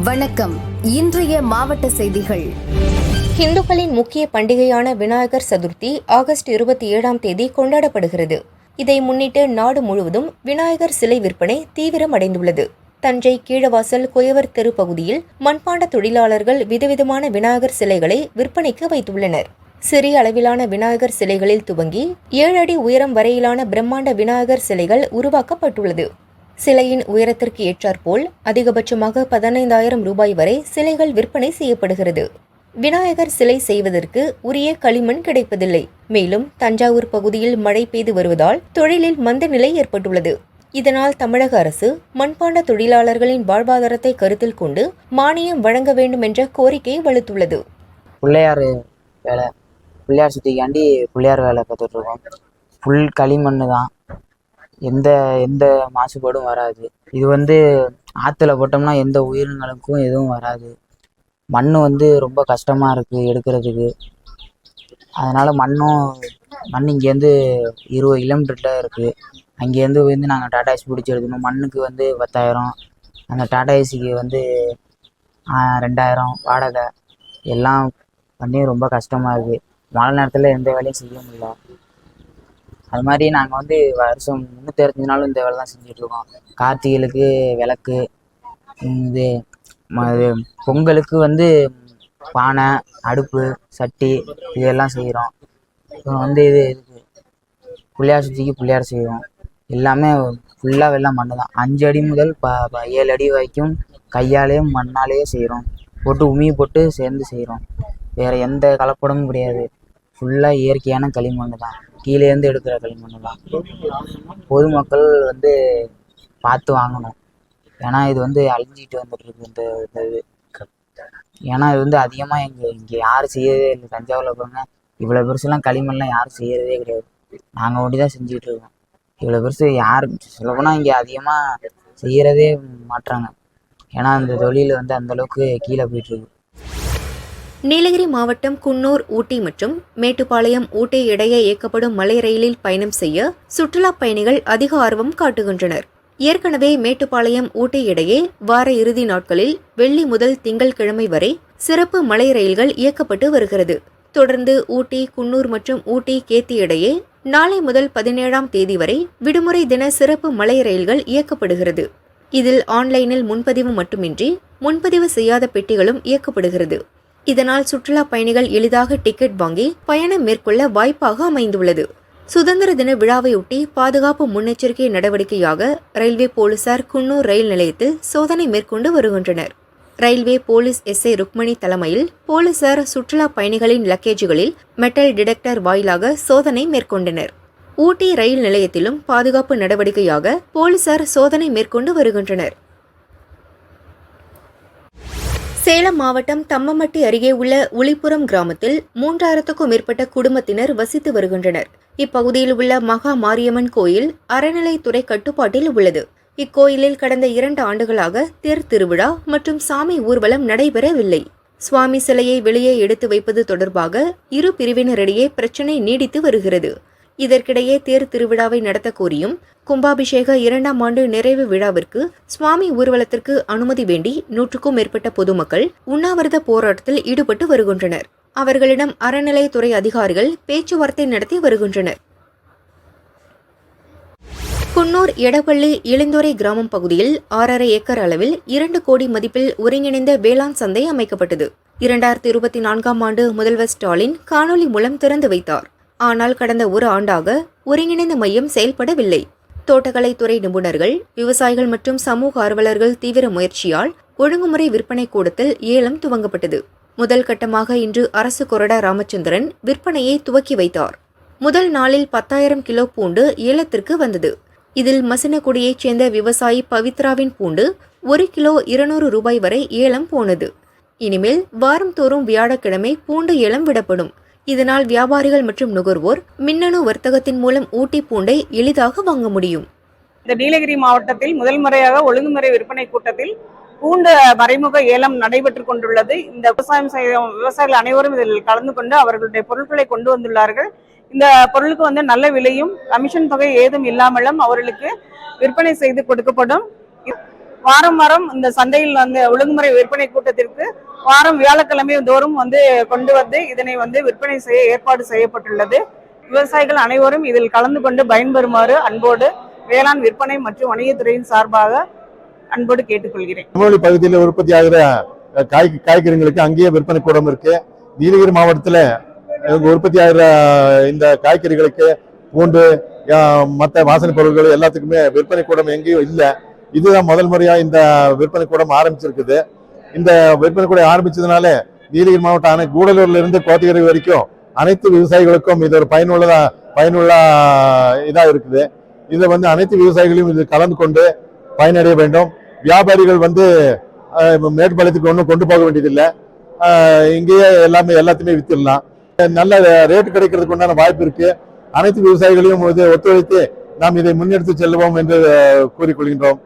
வணக்கம். இன்றைய மாவட்ட செய்திகள். இந்துக்களின் முக்கிய பண்டிகையான விநாயகர் சதுர்த்தி ஆகஸ்ட் இருபத்தி ஏழாம் தேதி கொண்டாடப்படுகிறது. இதை முன்னிட்டு நாடு முழுவதும் விநாயகர் சிலை விற்பனை தீவிரமடைந்துள்ளது தஞ்சை கீழவாசல் குயவர் தெரு பகுதியில் மண்பாண்ட தொழிலாளர்கள் விதவிதமான விநாயகர் சிலைகளை விற்பனைக்கு வைத்துள்ளனர். சிறிய அளவிலான விநாயகர் சிலைகளில் துவங்கி ஏழு அடி உயரம் வரையிலான பிரம்மாண்ட விநாயகர் சிலைகள் உருவாக்கப்பட்டுள்ளது. சிலையின் உயரத்திற்கு ஏற்றாற்போல் அதிகபட்சமாக பதினைந்தாயிரம் ரூபாய் வரை சிலைகள் விற்பனை செய்யப்படுகிறது. விநாயகர் சிலை செய்வதற்கு உரிய களிமண் கிடைப்பதில்லை. மேலும் தஞ்சாவூர் பகுதியில் மழை பெய்து வருவதால் தொழிலில் மந்த நிலை ஏற்பட்டுள்ளது. இதனால் தமிழக அரசு மண்பாண்ட தொழிலாளர்களின் வாழ்வாதாரத்தை கருத்தில் கொண்டு மானியம் வழங்க வேண்டும் என்ற கோரிக்கை வலுத்துள்ளது. பிள்ளையார் வேலை. பிள்ளையார் சுத்திக்காண்டி பிள்ளையார் வேலை பார்த்துட்ருக்கோம் ஃபுல் களிமண் தான். எந்த எந்த மாசுபாடும் வராது. இது வந்து ஆற்றுல போட்டோம்னா எந்த உயிரினங்களுக்கும் எதுவும் வராது. மண் வந்து ரொம்ப கஷ்டமாக இருக்குது எடுக்கிறதுக்கு. அதனால் மண்ணும் மண் இங்கேருந்து இருபது கிலோமீட்டர்கிட்ட இருக்குது அங்கேருந்து வந்து நாங்கள் டாடா ஏசி பிடிச்சி எடுக்கணும். மண்ணுக்கு வந்து பத்தாயிரம். அந்த டாடா ஏசிக்கு வந்து ரெண்டாயிரம் வாடகை. எல்லாம் பண்ணி ரொம்ப கஷ்டமாக இருக்குது மழை நேரத்தில் எந்த வேலையும் செய்ய முடியல. அது மாதிரி நாங்கள் வந்து வருஷம் முந்நூற்றி நாளும் இந்த வேலை தான் செஞ்சிட்ருக்கோம். கார்த்திகைகளுக்கு விளக்கு இது இது பொங்கலுக்கு வந்து பானை அடுப்பு சட்டி இதெல்லாம் செய்கிறோம் அப்புறம் வந்து இது இதுக்கு பிள்ளையார் சுற்றிக்கு பிள்ளையார் செய்வோம். எல்லாமே ஃபுல்லாக வெள்ளம் மண்ணு தான் அஞ்சு அடி முதல் ப ப- ஏழு அடி வரைக்கும் கையாலேயும் மண்ணாலேயே செய்கிறோம் போட்டு உமி போட்டு சேர்ந்து செய்கிறோம் வேறு எந்த கலப்படமும் கிடையாது. ஃபுல்லாக இயற்கையான களிமண் தான் கீழேருந்து எடுக்கிற களிமண் பொதுமக்கள் வந்து பார்த்து வாங்கணும். ஏன்னா இது வந்து அழிஞ்சிட்டு வந்துட்டு இருக்கு இந்த இந்த இது. ஏன்னா இது வந்து அதிகமாக இங்கே இங்கே யாரும் செய்யறதே இல்லை. தஞ்சாவூரில் போங்க இவ்வளோ பெருசுலாம் களிமண்லாம் யாரும் செய்யறதே கிடையாது. நாங்கள் ஒண்டி தான் செஞ்சுக்கிட்டு இருக்கோம். இவ்வளோ பெருசு யார் சொல்லப்போனால் இங்கே அதிகமாக செய்யறதே மாட்றாங்க. ஏன்னா அந்த தொழில் வந்து அந்த அளவுக்கு கீழே போயிட்டுருக்கு. நீலகிரி மாவட்டம் குன்னூர் ஊட்டி மற்றும் மேட்டுப்பாளையம் ஊட்டி இடையே இயக்கப்படும் மலை ரயிலில் பயணம் செய்ய சுற்றுலாப் பயணிகள் அதிக ஆர்வம் காட்டுகின்றனர். ஏற்கனவே மேட்டுப்பாளையம் ஊட்டி இடையே வார இறுதி நாட்களில் வெள்ளி முதல் திங்கள்கிழமை வரை சிறப்பு மலை ரயில்கள் இயக்கப்பட்டு வருகிறது. தொடர்ந்து ஊட்டி குன்னூர் மற்றும் ஊட்டி கேத்தி இடையே நாளை முதல் பதினேழாம் தேதி வரை விடுமுறை தின சிறப்பு மலை ரயில்கள் இயக்கப்படுகிறது. இதில் ஆன்லைனில் முன்பதிவு மட்டுமின்றி முன்பதிவு செய்யாத பெட்டிகளும் இயக்கப்படுகிறது. இதனால் சுற்றுலா பயணிகள் எளிதாக டிக்கெட் வாங்கி பயணம் மேற்கொள்ள வாய்ப்பாக அமைந்துள்ளது. சுதந்திர தின விழாவையொட்டி பாதுகாப்பு முன்னெச்சரிக்கை நடவடிக்கையாக ரயில்வே போலீசார் குன்னூர் ரயில் நிலையத்தில் சோதனை மேற்கொண்டு வருகின்றனர். ரயில்வே போலீஸ் எஸ்ஐ ருக்மணி தலைமையில் போலீசார் சுற்றுலா பயணிகளின் லக்கேஜுகளில் மெட்டல் டிடெக்டர் வாயிலாக சோதனை மேற்கொண்டனர். ஊட்டி ரயில் நிலையத்திலும் பாதுகாப்பு நடவடிக்கையாக போலீசார் சோதனை மேற்கொண்டு வருகின்றனர். சேலம் மாவட்டம் தம்மமட்டி அருகே உள்ள உளிப்புரம் கிராமத்தில் மூன்றாயிரத்துக்கும் மேற்பட்ட குடும்பத்தினர் வசித்து வருகின்றனர். இப்பகுதியில் உள்ள மகா மாரியம்மன் கோயில் அறநிலைத்துறை கட்டுப்பாட்டில் உள்ளது. இக்கோயிலில் கடந்த இரண்டு ஆண்டுகளாக தேர் திருவிழா மற்றும் சாமி ஊர்வலம் நடைபெறவில்லை. சுவாமி சிலையை வெளியே எடுத்து வைப்பது தொடர்பாக இரு பிரிவினரிடையே பிரச்சினை நீடித்து வருகிறது. இதற்கிடையே தேர் திருவிழாவை நடத்த கோரியும் கும்பாபிஷேக இரண்டாம் ஆண்டு நிறைவு விழாவிற்கு சுவாமி ஊர்வலத்திற்கு அனுமதி வேண்டி நூற்றுக்கும் மேற்பட்ட பொதுமக்கள் உண்ணாவிரத போராட்டத்தில் ஈடுபட்டு வருகின்றனர். அவர்களிடம் அறநிலையத்துறை அதிகாரிகள் பேச்சுவார்த்தை நடத்தி வருகின்றனர். குன்னூர் எடப்பள்ளி இளந்துறை கிராமம் பகுதியில் ஆறரை ஏக்கர் அளவில் இரண்டு கோடி மதிப்பில் ஒருங்கிணைந்த வேளாண் சந்தை அமைக்கப்பட்டது. இரண்டாயிரத்தி இருபத்தி நான்காம் ஆண்டு முதல்வர் ஸ்டாலின் காணொலி மூலம் திறந்து வைத்தார். ஆனால் கடந்த ஒரு ஆண்டாக ஒருங்கிணைந்த மையம் செயல்படவில்லை. தோட்டக்கலைத்துறை நிபுணர்கள் விவசாயிகள் மற்றும் சமூக ஆர்வலர்கள் தீவிர முயற்சியால் ஒழுங்குமுறை விற்பனை கூடத்தில் ஏலம் துவங்கப்பட்டது. முதல் கட்டமாக இன்று அரசு கொறடா ராமச்சந்திரன் விற்பனையை துவக்கி வைத்தார். முதல் நாளில் பத்தாயிரம் கிலோ பூண்டு ஏலத்திற்கு வந்தது. இதில் மசினகுடியைச் சேர்ந்த விவசாயி பவித்ராவின் பூண்டு ஒரு கிலோ இருநூறு ரூபாய் வரை ஏலம் போனது. இனிமேல் வாரந்தோறும் வியாழக்கிழமை பூண்டு ஏலம் விடப்படும். இதனால் வியாபாரிகள் மற்றும் நுகர்வோர் மின்னணு வர்த்தகத்தின் மூலம் ஊட்டி பூண்டை எளிதாக வாங்க முடியும். இந்த நீலகிரி மாவட்டத்தில் முதல் முறையாக ஒழுங்குமுறை விற்பனை கூட்டத்தில் பூண்டு மறைமுக ஏலம் நடைபெற்றுக் கொண்டுள்ளது. இந்த விவசாயம் செய்யும் விவசாயிகள் அனைவரும் இதில் கலந்து கொண்டு அவர்களுடைய பொருட்களை கொண்டு வந்துள்ளார்கள். இந்த பொருளுக்கு வந்து நல்ல விலையும் கமிஷன் தொகை ஏதும் இல்லாமலும் அவர்களுக்கு விற்பனை செய்து கொடுக்கப்படும். வாரம் வாரம் இந்த சந்தையில் வந்து ஒழுங்குமுறை விற்பனை கூட்டத்திற்கு வாரம் வியாழக்கிழமை தோறும் வந்து கொண்டு வந்து இதனை வந்து விற்பனை செய்ய ஏற்பாடு செய்யப்பட்டுள்ளது. விவசாயிகள் அனைவரும் இதில் கலந்து கொண்டு பயன்பெறுமாறு அன்போடு வேளாண் விற்பனை மற்றும் வணிகத்துறையின் சார்பாக அன்போடு கேட்டுக்கொள்கிறேன். திருநெல்வேலி பகுதியில் உற்பத்தி ஆகிற காய் காய்கறிகளுக்கு அங்கேயே விற்பனை கூடம் இருக்கு. நீலகிரி மாவட்டத்தில் உற்பத்தி ஆகிற இந்த காய்கறிகளுக்கு பூண்டு மற்ற வாசனை பொருட்கள் எல்லாத்துக்குமே விற்பனை கூடம் எங்கேயும் இல்லை. இதுதான் முதல் முறையாக இந்த விற்பனை கூடம் ஆரம்பிச்சிருக்குது. இந்த விற்பனை கூடம் ஆரம்பிச்சதுனால நீலகிரி மாவட்டம் அனை கூடலூர்ல இருந்து கோத்தகிரி வரைக்கும் அனைத்து விவசாயிகளுக்கும் இது ஒரு பயனுள்ளதா பயனுள்ள இதாக இருக்குது. இதை வந்து அனைத்து விவசாயிகளையும் இது கலந்து கொண்டு பயனடைய வேண்டும். வியாபாரிகள் வந்து மேட்டுப்பாளையத்துக்கு ஒன்றும் கொண்டு போக வேண்டியதில்லை. இங்கேயே எல்லாமே எல்லாத்தையுமே வித்துடலாம். நல்ல ரேட் கிடைக்கிறதுக்கு உண்டான வாய்ப்பு இருக்கு. அனைத்து விவசாயிகளையும் இது ஒத்துழைத்து நாம் இதை முன்னெடுத்து செல்வோம் என்று கூறிக்கொள்கின்றோம்.